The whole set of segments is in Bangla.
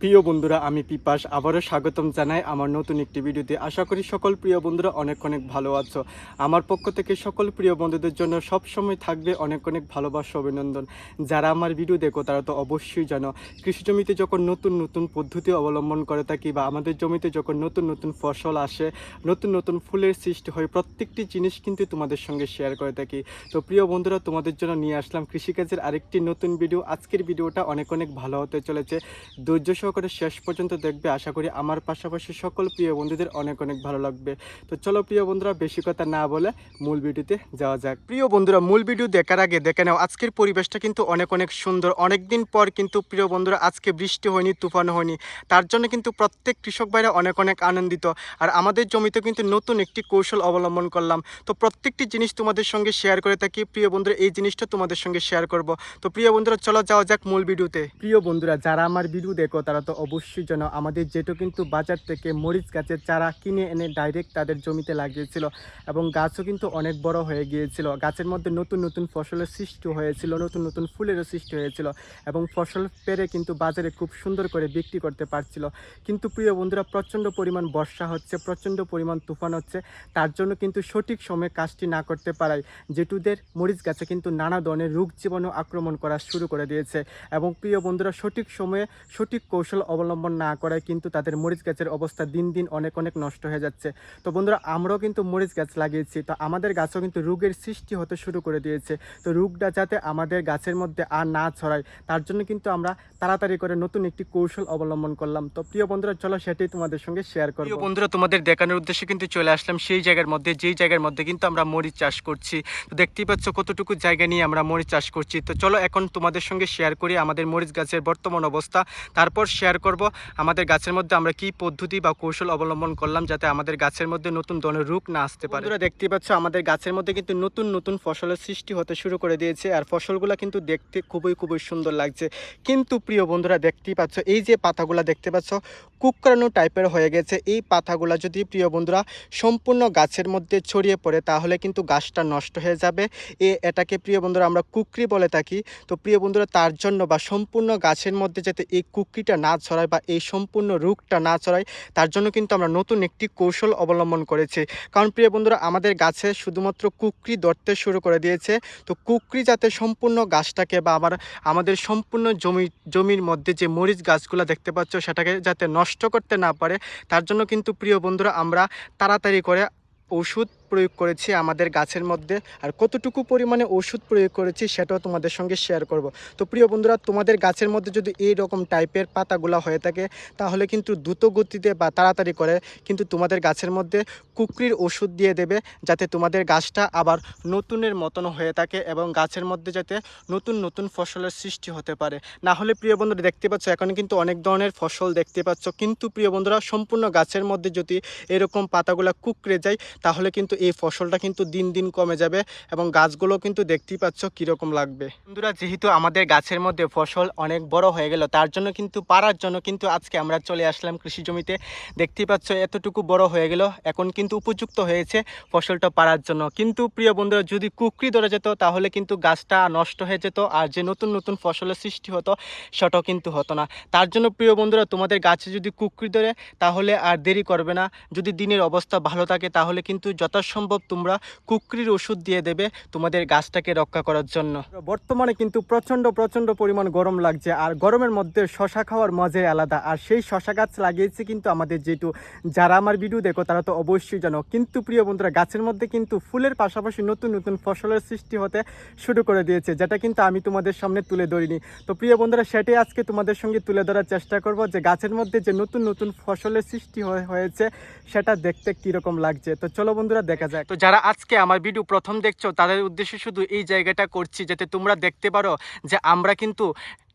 প্রিয় বন্ধুরা, আমি পিপাস। আবারও স্বাগতম জানাই আমার নতুন একটি ভিডিওতে। আশা করি সকল প্রিয় বন্ধুরা অনেক অনেক ভালো আছো। আমার পক্ষ থেকে সকল প্রিয় বন্ধুদের জন্য সব সময় থাকবে অনেক অনেক ভালোবাসা অভিনন্দন। যারা আমার ভিডিও দেখো, তারা তো অবশ্যই জানো, কৃষি জমিতে যখন নতুন নতুন পদ্ধতি অবলম্বন করে থাকি বা আমাদের জমিতে যখন নতুন নতুন ফসল আসে, নতুন নতুন ফুলের সৃষ্টি হয়, প্রত্যেকটি জিনিস কিন্তু তোমাদের সঙ্গে শেয়ার করে থাকি। তো প্রিয় বন্ধুরা, তোমাদের জন্য নিয়ে আসলাম কৃষিকাজের আরেকটি নতুন ভিডিও। আজকের ভিডিওটা অনেক অনেক ভালো হতে চলেছে। ধৈর্য সহকারে শেষ পর্যন্ত দেখবে। আশা করি আমার পাশাপাশি সকল প্রিয় বন্ধুদের অনেক অনেক ভালো লাগবে। তো চলো প্রিয় বন্ধুরা, বেশি কথা না বলে মূল ভিডিওতে যাওয়া যাক। প্রিয় বন্ধুরা, মূল ভিডিও দেখার আগে দেখে নাও, আজকের পরিবেশটা কিন্তু অনেক অনেক সুন্দর। অনেক দিন পর কিন্তু প্রিয় বন্ধুরা, আজকে বৃষ্টি হয়নি, তুফান হয়নি। তার জন্য কিন্তু প্রত্যেক কৃষক ভাইরা অনেক অনেক আনন্দিত। আর আমাদের জমিতে কিন্তু নতুন একটি কৌশল অবলম্বন করলাম। তো প্রত্যেকটি জিনিস তোমাদের সঙ্গে শেয়ার করে থাকি। প্রিয় বন্ধুরা, এই জিনিসটা তোমাদের সঙ্গে শেয়ার করব। তো প্রিয় বন্ধুরা, চলো যাওয়া যাক মূল ভিডিওতে। প্রিয় বন্ধুরা, যারা আমার ভিডিও দেখো, তারা তো অবশ্যই যেন আমাদের যেটা কিন্তু বাজার থেকে মরিচ গাছের চারা কিনে এনে ডাইরেক্ট তাদের জমিতে লাগিয়েছিল এবং গাছও কিন্তু অনেক বড় হয়ে গিয়েছিল। গাছের মধ্যে নতুন নতুন ফসলের সৃষ্টি হয়েছিল, নতুন নতুন ফুলেরও সৃষ্টি হয়েছিল এবং ফসল পেরে কিন্তু বাজারে খুব সুন্দর করে বিক্রি করতে পারছিল। কিন্তু প্রিয় বন্ধুরা, প্রচণ্ড পরিমাণ বর্ষা হচ্ছে, প্রচণ্ড পরিমাণ তুফান হচ্ছে, তার জন্য কিন্তু সঠিক সময়ে কাজটি না করতে পারায় জেঠুদের মরিচ গাছে কিন্তু নানা ধরনের রোগ জীবাণু আক্রমণ করা শুরু করে দিয়েছে। এবং প্রিয় বন্ধুরা, সঠিক সময়ে সঠিক কৌশল অবলম্বন না করায় কিন্তু তাদের মরিচ গাছের অবস্থা দিন দিন অনেক অনেক নষ্ট হয়ে যাচ্ছে। তো বন্ধুরা, আমরাও কিন্তু মরিচ গাছ লাগিয়েছি। তো আমাদের গাছও কিন্তু রোগের সৃষ্টি হতে শুরু করে দিয়েছে। তো রোগটা যাতে আমাদের গাছের মধ্যে আর না ছড়ায়, তার জন্য কিন্তু আমরা তাড়াতাড়ি করে নতুন একটি কৌশল অবলম্বন করলাম। তো প্রিয় বন্ধুরা, চলো সেটাই তোমাদের সঙ্গে শেয়ার প্রিয় বন্ধুরা, তোমাদের দেখানোর উদ্দেশ্যে কিন্তু চলে আসলাম সেই জায়গার মধ্যে। যেই জায়গার মধ্যে কিন্তু আমরা মরিচ চাষ করছি। তো দেখতেই পাচ্ছ কতটুকু জায়গা নিয়ে আমরা মরিচ চাষ করছি। তো চলো এখন তোমাদের সঙ্গে শেয়ার করি আমাদের মরিচ গাছের বর্তমান অবস্থা। তারপর শেয়ার করব। আমাদের গাছের মধ্যে আমরা কি পদ্ধতি বা কৌশল অবলম্বন করলাম যাতে আমাদের গাছের মধ্যে নতুন ধরনের রোগ না আসতে পারে? বন্ধুরা দেখতেই পাচ্ছ, আমাদের গাছের মধ্যে কিন্তু নতুন নতুন ফসলের সৃষ্টি হতে শুরু করে দিয়েছে আর ফসলগুলো কিন্তু দেখতে খুবই খুবই সুন্দর লাগছে। কিন্তু প্রিয় বন্ধুরা, দেখতেই পাচ্ছ, এই যে পাতাগুলো দেখতে পাচ্ছ কুকরানো টাইপের হয়ে গেছে। এই পাতাগুলো যদি প্রিয় বন্ধুরা সম্পূর্ণ গাছের মধ্যে ছড়িয়ে পড়ে, তাহলে কিন্তু গাছটা নষ্ট হয়ে যাবে। এ, এটাকে প্রিয় বন্ধুরা আমরা কুকরি বলে থাকি। তো প্রিয় বন্ধুরা, তার জন্য বা সম্পূর্ণ গাছের মধ্যে যাতে এই কুকরিটা না ছড়ায় বা এই সম্পূর্ণ রোগটা না ছড়ায়, তার জন্য কিন্তু আমরা নতুন একটি কৌশল অবলম্বন করেছি। কারণ প্রিয় বন্ধুরা, আমাদের গাছে শুধুমাত্র কুকরি ধরতে শুরু করে দিয়েছে। তো কুকরি যাতে সম্পূর্ণ গাছটাকে বা আমার, আমাদের সম্পূর্ণ জমি, জমির মধ্যে যে মরিচ গাছগুলো দেখতে পাচ্ছ, সেটাকে যাতে নষ্ট করতে না পারে, তার জন্য কিন্তু প্রিয় বন্ধুরা, আমরা তাড়াতাড়ি করে ওষুধ প্রয়োগ করেছি আমাদের গাছের মধ্যে আর কতটুকু পরিমাণে ওষুধ প্রয়োগ করেছি সেটাও তোমাদের সঙ্গে শেয়ার করব। তো প্রিয় বন্ধুরা, তোমাদের গাছের মধ্যে যদি এই রকম টাইপের পাতাগুলো হয়ে থাকে, তাহলে কিন্তু দ্রুত গতিতে বা তাড়াতাড়ি করে কিন্তু তোমাদের গাছের মধ্যে কুকরির ওষুধ দিয়ে দেবে, যাতে তোমাদের গাছটা আবার নতুনের মতন হয়ে থাকে এবং গাছের মধ্যে যাতে নতুন নতুন ফসলের সৃষ্টি হতে পারে। না হলে প্রিয় বন্ধুরা, দেখতে পাচ্ছ এখন কিন্তু অনেক ধরনের ফসল দেখতে পাচ্ছ। কিন্তু প্রিয় বন্ধুরা, সম্পূর্ণ গাছের মধ্যে যদি এরকম পাতাগুলো কুকড়ে যায়, তাহলে কিন্তু এই ফসলটা কিন্তু দিন দিন কমে যাবে এবং গাছগুলো কিন্তু দেখতেই পাচ্ছ কীরকম লাগবে। বন্ধুরা, যেহেতু আমাদের গাছের মধ্যে ফসল অনেক বড় হয়ে গেল, তার জন্য কিন্তু পারার জন্য কিন্তু আজকে আমরা চলে আসলাম কৃষি জমিতে। দেখতেই পাচ্ছ, এতটুকু বড় হয়ে গেল, এখন কিন্তু উপযুক্ত হয়েছে ফসলটা পারার জন্য। কিন্তু, প্রিয় বন্ধুরা, যদি কুকরি ধরে যেত, তাহলে কিন্তু গাছটা নষ্ট হয়ে যেত, আর যে নতুন নতুন ফসলের সৃষ্টি হতো, সেটাও কিন্তু হতো না। তার জন্য, প্রিয় বন্ধুরা, তোমাদের গাছে যদি কুকরি ধরে, তাহলে আর দেরি করবে না। যদি দিনের অবস্থা ভালো থাকে, তাহলে কিন্তু যথাসম্ভব তোমরা কুকরির ওষুধ দিয়ে দেবে তোমাদের গাছটাকে রক্ষা করার জন্য। বর্তমানে কিন্তু প্রচণ্ড প্রচণ্ড পরিমাণ গরম লাগছে আর গরমের মধ্যে শশা খাওয়ার মজাই আলাদা। আর সেই শশা গাছ লাগিয়েছে কিন্তু আমাদের যেটু, যারা আমার ভিডিও দেখো তারা তো অবশ্যই জানো। কিন্তু প্রিয় বন্ধুরা, গাছের মধ্যে কিন্তু ফুলের পাশাপাশি নতুন নতুন ফসলের সৃষ্টি হতে শুরু করে দিয়েছে, যেটা কিন্তু আমি তোমাদের সামনে তুলে ধরিনি। তো প্রিয় বন্ধুরা, সেটাই আজকে তোমাদের সঙ্গে তুলে ধরার চেষ্টা করব যে গাছের মধ্যে যে নতুন নতুন ফসলের সৃষ্টি হয়ে- হয়েছে, সেটা দেখতে কীরকম লাগছে। তো চলো বন্ধুরা, দেখা যাক। তো যারা আজকে আমার ভিডিও প্রথম দেখছ, তাদের উদ্দেশ্যে শুধু এই জায়গাটা করছি, যাতে তোমরা দেখতে পারো যে আমরা কিন্তু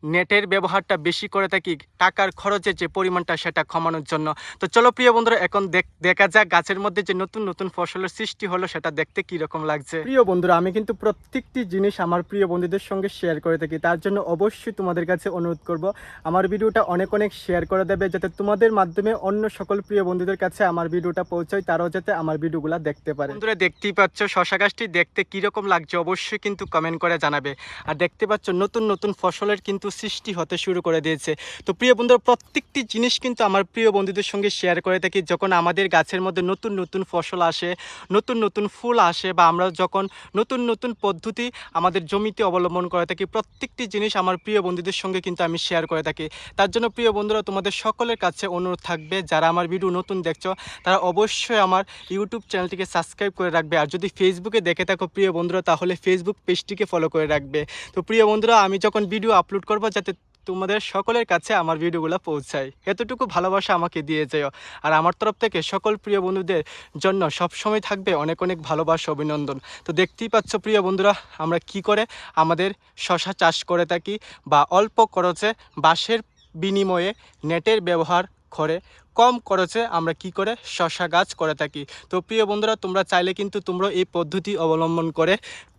নেটের ব্যবহারটা বেশি করে থাকি টাকার খরচের যে পরিমাণটা সেটা কমানোর জন্য। তো চলো প্রিয় বন্ধুরা এখন দেখ- যাক গাছের মধ্যে যে নতুন নতুন ফসলের সৃষ্টি হলো সেটা দেখতে কি রকম লাগছে। প্রিয় বন্ধুরা আমি কিন্তু প্রত্যেকটি জিনিস আমার প্রিয় বন্ধুদের সঙ্গে শেয়ার করে থাকি তার জন্য অবশ্যই তোমাদের কাছে অনুরোধ করব আমার ভিডিওটা অনেক অনেক শেয়ার করে দেবে যাতে তোমাদের মাধ্যমে অন্য সকল প্রিয় বন্ধুদের কাছে আমার ভিডিওটা পৌঁছায় তারাও যাতে আমার ভিডিওগুলো দেখতে পারে। বন্ধুরা দেখতেই পাচ্ছ শশা গাছটি দেখতে কীরকম লাগছে অবশ্যই কিন্তু কমেন্ট করে জানাবে। আর দেখতে পাচ্ছ নতুন নতুন ফসলের কিন্তু সৃষ্টি হতে শুরু করে দিয়েছে। তো প্রিয় বন্ধুরা, প্রত্যেকটি জিনিস কিন্তু আমার প্রিয় বন্ধুদের সঙ্গে শেয়ার করে থাকি। যখন আমাদের গাছের মধ্যে নতুন নতুন ফসল আসে, নতুন নতুন ফুল আসে বা আমরা যখন নতুন নতুন পদ্ধতি আমাদের জমিতে অবলম্বন করে থাকি, প্রত্যেকটি জিনিস আমার প্রিয় বন্ধুদের সঙ্গে কিন্তু আমি শেয়ার করে থাকি। তার জন্য প্রিয় বন্ধুরা, তোমাদের সকলের কাছে অনুরোধ থাকবে, যারা আমার ভিডিও নতুন দেখছ, তারা অবশ্যই আমার ইউটিউব চ্যানেলটিকে সাবস্ক্রাইব করে রাখবে। আর যদি ফেসবুকে দেখে থাকো প্রিয় বন্ধুরা, তাহলে ফেসবুক পেজটিকে ফলো করে রাখবে। তো প্রিয় বন্ধুরা, আমি যখন ভিডিও আপলোড করব যাতে তোমাদের সকলের কাছে আমার ভিডিওগুলো পৌঁছায়। এতটুকু ভালোবাসা আমাকে দিয়ে যেও। আর আমার তরফ থেকে সকল প্রিয় বন্ধুদের জন্য সবসময় থাকবে অনেক অনেক ভালোবাসা, অভিনন্দন। তো দেখতেই পাচ্ছ প্রিয় বন্ধুরা, আমরা কি করে আমাদের শশা চাষ করে থাকি বা অল্প খরচে বাঁশের বিনিময়ে নেটের ব্যবহার করে কম খরচে আমরা কি করে শশা গাছ করে থাকি। তো প্রিয় বন্ধুরা, তোমরা চাইলে কিন্তু তোমরা এই পদ্ধতি অবলম্বন করে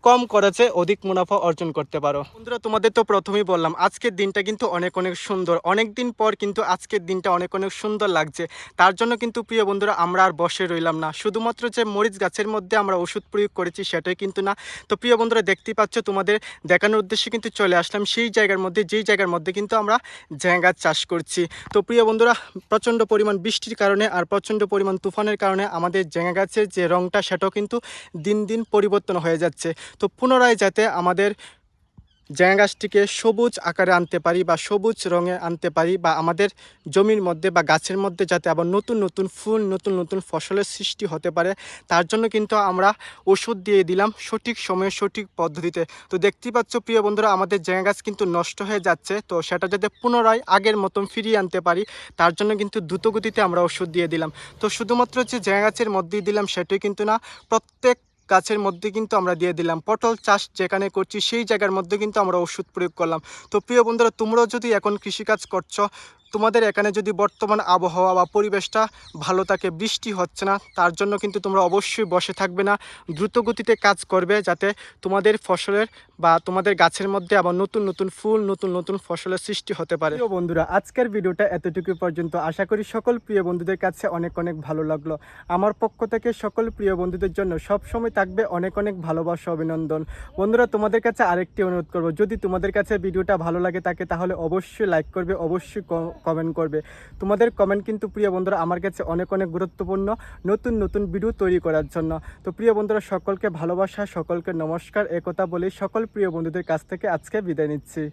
কম খরচে অধিক মুনাফা অর্জন করতে পারো। বন্ধুরা, তোমাদের তো প্রথমেই বললাম, আজকের দিনটা কিন্তু অনেক অনেক সুন্দর। অনেক দিন পর কিন্তু আজকের দিনটা অনেক অনেক সুন্দর লাগছে। তার জন্য কিন্তু প্রিয় বন্ধুরা, আমরা আর বসে রইলাম না। শুধুমাত্র যে মরিচ গাছের মধ্যে আমরা ওষুধ প্রয়োগ করেছি সেটাই কিন্তু না। তো প্রিয় বন্ধুরা, দেখতেই পাচ্ছ তোমাদের দেখানোর উদ্দেশ্যে কিন্তু চলে আসলাম। সেই জায়গার মধ্যে, যেই জায়গার মধ্যে কিন্তু আমরা ঝ্যাঁ গাছ চাষ করছি। তো প্রিয় বন্ধুরা, প্রচণ্ড পরিমাণ বৃষ্টির কারণে আর প্রচণ্ড পরিমাণ তুফানের কারণে আমাদের জেঙা গাছের যে রঙটা সেটাও কিন্তু দিন দিন পরিবর্তন হয়ে যাচ্ছে। তো পুনরায় যাতে আমাদের জ্যাঙা গাছটিকে সবুজ আকারে আনতে পারি বা সবুজ রঙে আনতে পারি বা আমাদের জমির মধ্যে বা গাছের মধ্যে যাতে আবার নতুন নতুন ফুল, নতুন নতুন ফসলের সৃষ্টি হতে পারে, তার জন্য কিন্তু আমরা ওষুধ দিয়ে দিলাম সঠিক সময়ে, সঠিক পদ্ধতিতে। তো দেখতেই পাচ্ছ প্রিয় বন্ধুরা, আমাদের জ্যাঙা গাছ কিন্তু নষ্ট হয়ে যাচ্ছে, তো সেটা যাতে পুনরায় আগের মতন ফিরিয়ে আনতে পারি, তার জন্য কিন্তু দ্রুতগতিতে আমরা ওষুধ দিয়ে দিলাম। তো শুধুমাত্র যে জ্যাঙা গাছের মধ্যেই দিলাম, সেটাই কিন্তু না, প্রত্যেক গাছের মধ্যে কিন্তু আমরা দিয়ে দিলাম পটল চাষ যেখানে করছি, সেই জায়গার মধ্যে কিন্তু আমরা ওষুধ প্রয়োগ করলাম। তো প্রিয় বন্ধুরা, তোমরাও যদি এখন কৃষিকাজ করছ তোমাদের এখানে যদি বর্তমান আবহাওয়া বা পরিবেশটা ভালো থাকে, বৃষ্টি হচ্ছে না, তার জন্য কিন্তু তোমরা অবশ্যই বসে থাকবে না। দ্রুত গতিতে কাজ করবে যাতে তোমাদের ফসলের বা তোমাদের গাছের মধ্যে আবার নতুন নতুন ফুল, নতুন নতুন ফসলের সৃষ্টি হতে পারে। প্রিয় বন্ধুরা, আজকের ভিডিওটা এতটুকু পর্যন্ত। আশা করি সকল প্রিয় বন্ধুদের কাছে অনেক অনেক ভালো লাগল। আমার পক্ষ থেকে সকল প্রিয় বন্ধুদের জন্য সব সময় থাকবে অনেক অনেক ভালোবাসা, অভিনন্দন। বন্ধুরা, তোমাদের কাছে আরেকটি অনুরোধ করব। যদি তোমাদের কাছে ভিডিওটা ভালো লাগে থাকে, তাহলে অবশ্যই লাইক করবে, অবশ্যই কমেন্ট করবে। তোমাদের কমেন্ট কিন্তু প্রিয় বন্ধুরা আমার কাছে অনেক অনেক গুরুত্বপূর্ণ নতুন নতুন ভিডিও তৈরি করার জন্য। তো প্রিয় বন্ধুরা, সকলকে ভালোবাসা, সকলকে নমস্কার, একথা বলে সকল প্রিয় বন্ধুদের কাছ থেকে আজকে বিদায় নিচ্ছি।